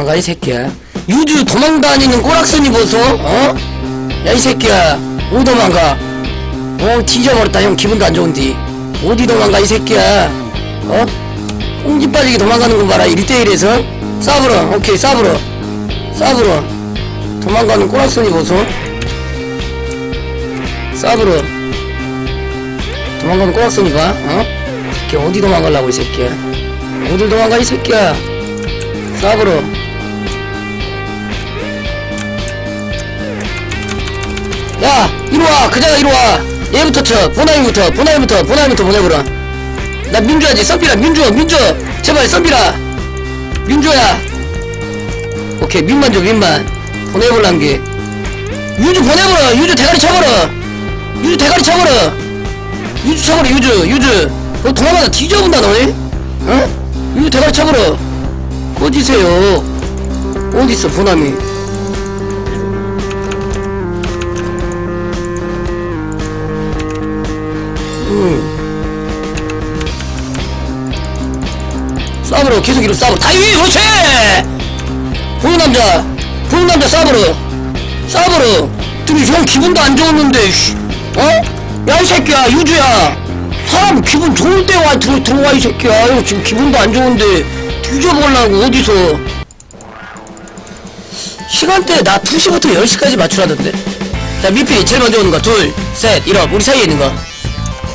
도망가 이 새끼야. 유주 도망다니는 꼬락선이 보소 어? 야 이 새끼야. 어디 도망가. 어 뒤져버렸다 형. 기분도 안 좋은디 어디 도망가 이 새끼야. 어? 홍지 빠지게 도망가는 거 봐라. 1대1에서. 싸브러. 오케이 싸브러. 싸브러. 도망가는 꼬락선이 보소 싸브러. 도망가는 꼬락선이 봐 어? 새끼 어디 도망가려고 이 새끼야. 어딜 도망가 이 새끼야. 싸브러 야 이리와 그자가 이리와. 얘부터 쳐. 보나이부터 보나이부터 보나이부터 보내보라. 나 민주야지 썸비라. 민주 민주 제발 썸비라. 민주야. 오케이 민만 줘 민만. 보내볼란 게 유주 보내버려. 유주 대가리 쳐버려. 유주 대가리 쳐버려. 유주 쳐버려 유주 유주. 너 도망가다 뒤져본다 너희? 어? 유주 대가리 쳐버려. 꺼지세요? 어딨어 보남이 싸브로 계속 이로 싸브로 다이 그렇지! 보는 남자 보는 남자 싸브로 싸브로. 들이 형 기분도 안 좋았는데 씨. 어? 야 이 새끼야 유주야. 사람 기분 좋을 때 와 들어, 들어와 이 새끼야. 형 지금 기분도 안 좋은데. 뒤져보려고 어디서? 시간대 나 2시부터 10시까지 맞추라던데. 자 미필이 제일 먼저 오는 거. 둘셋 이러 우리 사이에 있는 거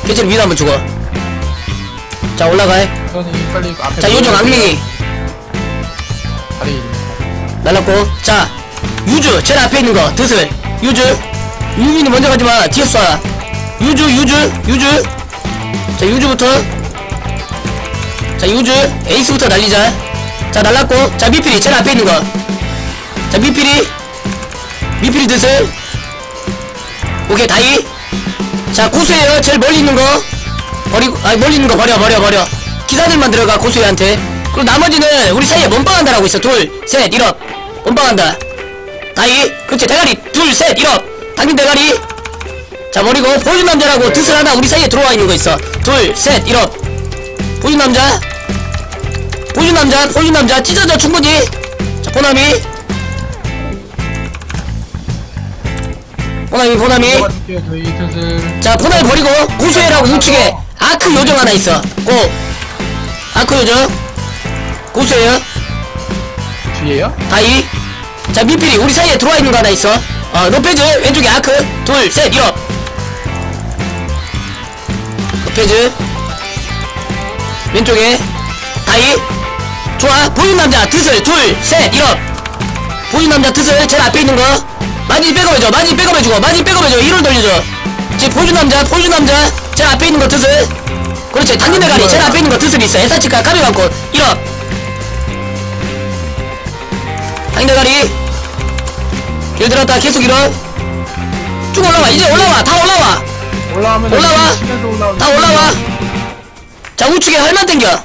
개체를 위로 한번 죽어. 자 올라가 선이 빨리 앞에 자 요정 악맹이. 날랐고. 자 유주 제일 앞에 있는 거 드슬. 유주. 유민이 먼저 가지마. 뒤에 쏴. 유주 유주 유주. 자 유주부터. 자 유주. 에이스부터 날리자. 자 날랐고. 자 미필이 제일 앞에 있는 거자 미필이. 미필이 드슬. 오케이 다이 자 고수예요. 제일 멀리 있는 거. 버리고 아니 멀리 있는 거 버려 버려 버려. 기사들만 들어가 고수희한테. 그리고 나머지는 우리 사이에 몸빵한다라고 있어. 둘셋 일업 몸빵한다. 다이. 그렇지 대가리. 둘셋 일업 당긴 대가리. 자 버리고 보여준 남자라고 드슬 하나 우리 사이에 들어와 있는 거 있어. 둘셋 일업 보여준 남자? 보여준 남자? 보여준 남자? 찢어져 충분히. 자 보남이 저희 슬슬 자 보나를 버리고 고수해라고 우측에 아크 요정 하나 있어. 고. 아크 요정. 고수해요. 뒤에요? 다이. 자 미필이 우리 사이에 들어와 있는 거 하나 있어. 어 로페즈 왼쪽에 아크. 둘셋 이어. 로페즈. 왼쪽에 다이. 좋아. 보인 남자 드슬 둘셋 이어. 보인 남자 드슬 제일 앞에 있는 거 많이 백업해줘 많이 백업해주고 많이 백업해줘 1월 돌려줘. 지금 보여준 남자 보여준 남자 제일 앞에 있는 거 드슬 그렇지 당긴 대가리 제일 앞에 있는 거 드슬 있어. 에사치카 까비 갖고 1업 당긴 대가리. 길 들었다 계속 일어 쭉 올라와 이제 올라와 다 올라와. 올라와. 올라오면 다 올라와. 자 우측에 활만 당겨.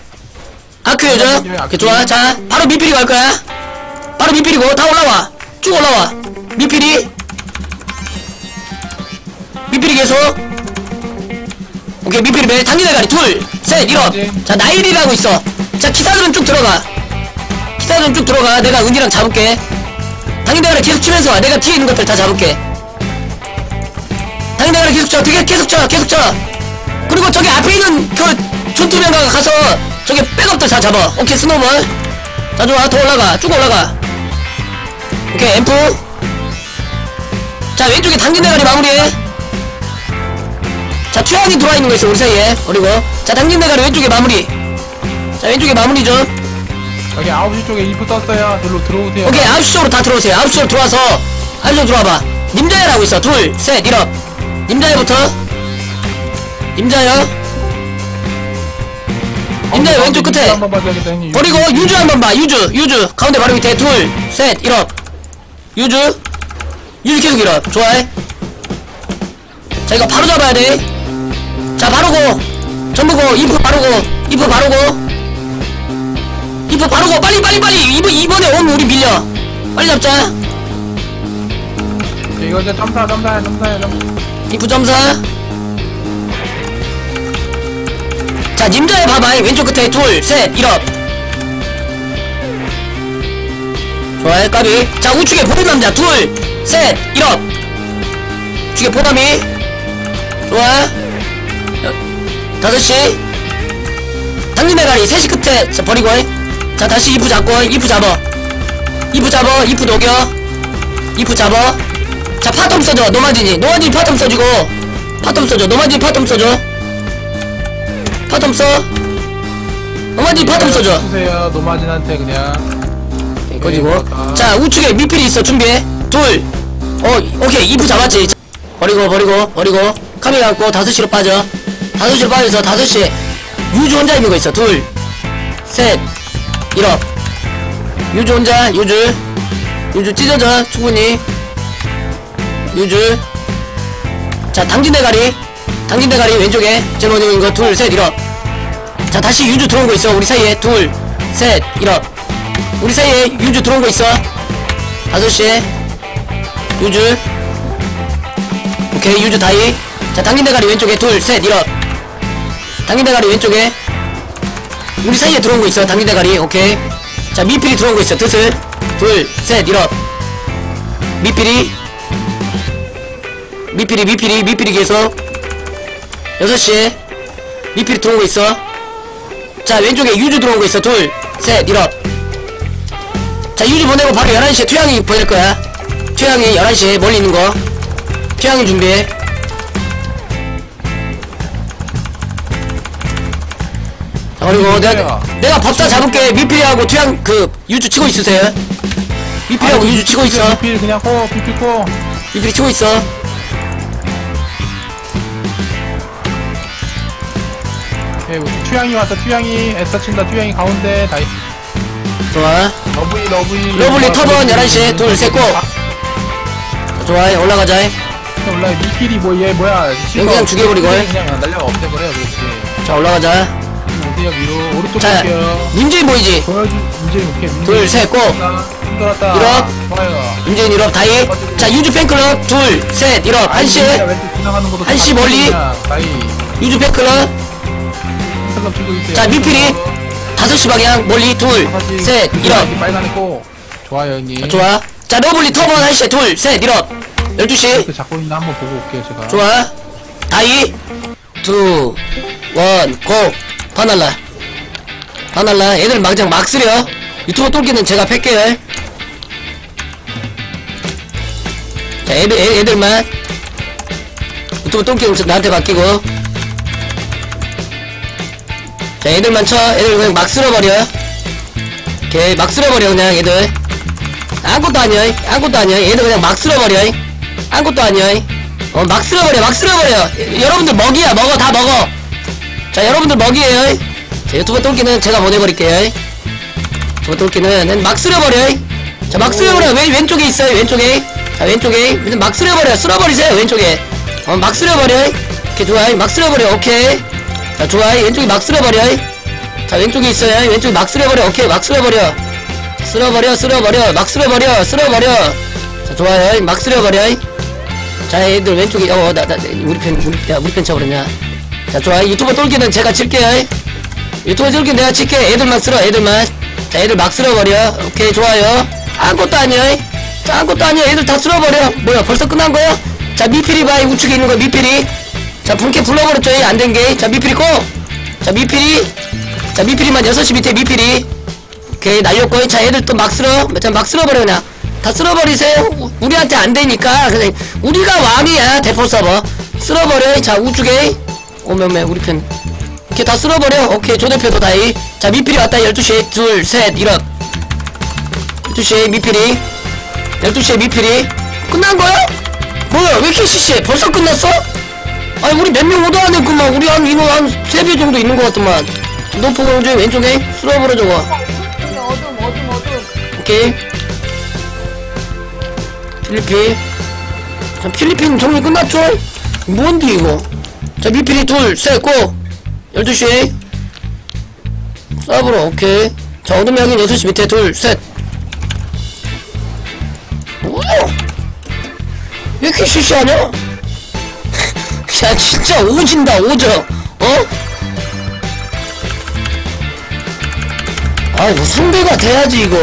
아크 오케이 좋아. 자 바로 미필이 갈 거야. 바로 미필이고 다 올라와. 쭉 올라와 미필이 미필이 계속. 오케이 미필이 매 당긴 대가리. 둘셋 일어. 자 나일이라고 있어. 자 기사들은 쭉 들어가. 기사들은 쭉 들어가. 내가 은이랑 잡을게. 당긴 대가리 계속 치면서 와. 내가 뒤에 있는 것들 다 잡을게. 당긴 대가리 계속 쳐. 되게 계속 쳐. 계속 쳐. 그리고 저기 앞에 있는 그 전투병가 가서 저기 백업들 다 잡아. 오케이 스노볼. 자 좋아. 더 올라가. 쭉 올라가. 오케이 앰프 자 왼쪽에 당긴 대가리 마무리해 자 투양이 들어와 있는 거 있어 우리 사이에. 그리고. 자 당긴 대가리 왼쪽에 마무리. 자 왼쪽에 마무리 좀 여기 9시 쪽에 이프 떴어요. 들로 들어오세요. 오케이 9시 쪽으로 다 들어오세요. 9시 쪽으로 들어와서 9시 쪽으로 들어와봐. 님자야라고 있어. 둘셋 일업 님자야부터. 님자야. 님자야 왼쪽 끝에. 한번 봐줘야겠다 형님. 버리고 유주 한번 봐. 유주 유주. 가운데 바로 밑에. 둘셋 일업 유주 유주 계속 일업 좋아해? 자 이거 바로 잡아야 돼자 바로 고. 전부 고 이프 바로 고 이프 바로 고. 이프 바로 고 빨리 빨리 빨리. 이번 이번에 온 우리 밀려. 빨리 잡자. 이거 이제 점사 점사해 점사해 점사. 이프 점사. 자 님자에 봐봐 왼쪽 끝에 둘셋 일업 좋아요 까비. 자 우측에 보는 남자. 둘셋 일업 우측에 보남이. 좋아. 다섯 시. 당긴 대가리 셋이 끝에. 자 버리고 자 다시 이프 잡고 이프 잡어 이프 잡어 이프 녹여. 이프 잡어 자 파텀 써줘. 노마진이 노마진이 파텀 써주고. 파텀 써줘. 노마진이 파텀 써줘. 파텀 써. 노마진이 파텀 써줘. 주세요. 노마진한테 그냥 오케이, 꺼지고 그렇다. 자 우측에 미필이 있어 준비해. 둘 어 오케이 이프 잡았지. 자, 버리고 버리고 버리고. 카메라 감고 다섯 시로 빠져. 다섯 시로 빠져서 다섯 시에 유주 혼자 있는 거 있어. 둘셋. 일업 유주 혼자 유주. 유주 찢어져 충분히. 유주. 자 당진 대가리. 당진 대가리 왼쪽에 제일 먼저 있는 거. 둘셋 일업 자 다시 유주 들어온 거 있어 우리 사이에. 둘셋 일업 우리 사이에 유주 들어온 거 있어? 다섯 시에? 유주? 오케이 유주 다이. 자 당긴 대가리 왼쪽에 둘셋 일업 당긴 대가리 왼쪽에 우리 사이에 들어온 거 있어 당긴 대가리. 오케이. 자 미필이 들어온 거 있어 뜻을. 둘셋 일업 미필이. 미필이 미필이 미필이 계속. 여섯 시에 미필이 들어온 거 있어. 자 왼쪽에 유주 들어온 거 있어 둘셋 일업 자 유주 보내고 바로 11시에 투양이 보낼 거야. 투양이 11시에 멀리 있는 거. 투양이 준비해. 자 그리고 내가 내가 법사 잡을게. 미필이하고 투양 그 유주 치고 있으세요 미필이하고 유주 치고 있어. 필 그냥 코 필필 코. 미필이 치고 있어. 오케이 우리 투양이 왔다 투양이 애써 친다. 투양이 가운데. 다이. 좋아. 러브이 러브이 러블리 터번 11시에 둘, 셋, 고! 좋아 올라가자. 올라 미끼리 뭐얘 뭐야 그냥 죽여버리고. 해. 그냥 날려 없애버려 그렇지 자 올라가자. 오세요 위로 오른쪽 자 볼게요. 님주인 보이지? 보여주 문제 오케이. 문제 둘, 셋, 고! 힘들었다. 일어. 좋아요. 임재인 1업 다이. 자 유주 팬클럽 둘셋 1업. 한시. 한시 다 멀리. 다이. 유주 팬클럽. 자 미필이 5시 방향 멀리 둘셋 1업 빨간에 꼭 좋아요 형님. 좋아. 자 러블리 터번 한시 둘셋 1업 12시. 그 잡고 있나 한번 보고 올게요 제가. 좋아. 다이. 투원고. 바날라. 바날라. 애들 막장 막 쓰려. 유튜브 똘끼는 제가 팰게요. 자 애들, 애, 애들만. 유튜브 똘끼는 저- 나한테 맡기고 자 애들만 쳐. 애들 그냥 막 쓸어버려. 오케이 막 쓸어버려 그냥 애들. 아무것도 아니야 아무것도 아니야. 얘들 그냥 막 쓸어버려 아무것도 아니야 어막 쓸어버려 막 쓸어버려. 여러분들 먹이야. 먹어 다 먹어. 자 여러분들 먹이에요 자 유튜브 똘끼는 제가 보내버릴게요 유튜브 똘끼는 막 쓸어버려 자 막 쓸어버려. 왼, 왼쪽에 있어요 왼쪽에. 자 왼쪽에. 막 쓸어버려. 쓸어버리세요 왼쪽에. 어막 쓸어버려 오케이 좋아요 막 쓸어버려. 오케이 자 좋아요 왼쪽에 막 쓸어버려 자 왼쪽에 있어요. 왼쪽에 막 쓸어버려. 오케이 막 쓸어버려. 쓸어버려 쓸어버려. 막 쓸어버려 쓸어버려. 자 좋아요 막 쓸어버려 자 얘들 왼쪽에 어나 나, 우리 편 우리, 야, 우리 편 쳐버렸냐. 자 좋아요 유튜브 똘기는 제가 칠게요 유튜브 똘기 내가 칠게. 애들만 쓸어 애들만 자 애들 막 쓸어버려. 오케이 좋아요. 아무것도 아니야 자 아무것도 아니야. 애들 다 쓸어버려. 뭐야 벌써 끝난 거야? 자 미필이 봐 우측에 있는 거 미필이 자 분께 불러버렸죠 안된게 자 미필이 꼬자 미필이. 자 미필이만 6시 밑에 미필이. 오케이 날렸고 자 애들 또 막 쓸어. 자막 쓸어버려 그냥. 다 쓸어버리세요. 우- 우리한테 안 되니까 그냥 우리가 왕이야 대포 서버. 쓸어버려 자 우측에 오면매 우리 편. 이렇게 다 쓸어버려. 오케이 조대표도 다이. 자 미필이 왔다. 12시에 둘셋 이런 12시에 미필이. 12시에 미필이. 끝난 거야? 뭐야? 왜 이렇게 시시해? 벌써 끝났어? 아니 우리 몇 명 오도 안 했구만. 우리 한 인원 한 3배 정도 있는 것 같더만. 노포 공주 왼쪽에 쓸어버려 저거. 어둠 어둠 어둠 오케이. 필리핀. 자 필리핀 정리 끝났죠? 뭔데 이거? 자 미필이 둘셋고! 12시에 서브로 오케이. 자 어둠 양인 6시 밑에 둘셋. 뭐야? 왜 이렇게 시시하냐? 야 진짜 오진다 오져 어? 아이 뭐 상대가 돼야지 이거